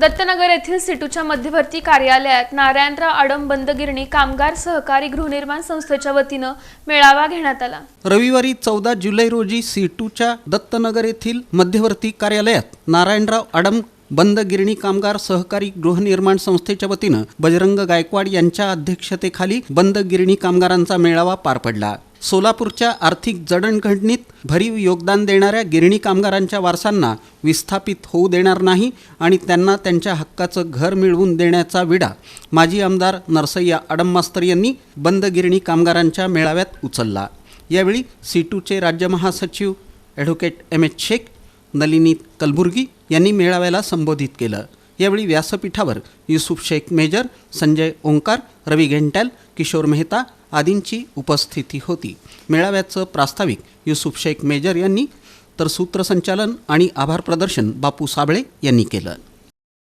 दत्तनगर येथील सिटूच्या मध्यवर्ती कार्यालयात नारायणराव आडम बंदगिरणी कामगार सहकारी गृहनिर्माण संस्थेच्या वतीनं मेळावा घेण्यात आला. रविवारी चौदा जुलै रोजी सीटूच्या दत्तनगर येथील मध्यवर्ती कार्यालयात नारायणराव आडम बंद गिरणी कामगार सहकारी गृहनिर्माण संस्थेच्या वतीनं बजरंग गायकवाड यांच्या अध्यक्षतेखाली बंद गिरणी कामगारांचा मेळावा पार पडला. सोलापूरच्या आर्थिक जडणघडणीत भरीव योगदान देणाऱ्या गिरणी कामगारांच्या वारसांना विस्थापित होऊ देणार नाही आणि त्यांना त्यांच्या हक्काचं घर मिळवून देण्याचा विडा माजी आमदार नरसय्या अडममास्तर यांनी बंद गिरणी कामगारांच्या मेळाव्यात उचलला. यावेळी सीटूचे राज्य महासचिव advocate M H Shaikh Nalini Kalburgi यांनी मेळाव्याला संबोधित केलं. यावेळी व्यासपीठावर युसुफ शेख मेजर संजय ओंकार रवी घेंटॅल किशोर मेहता आदींची उपस्थिती होती. मेळाव्याचं प्रास्ताविक युसुफ शेख मेजर यांनी तर सूत्रसंचालन आणि आभार प्रदर्शन बापू साबळे यांनी केलं.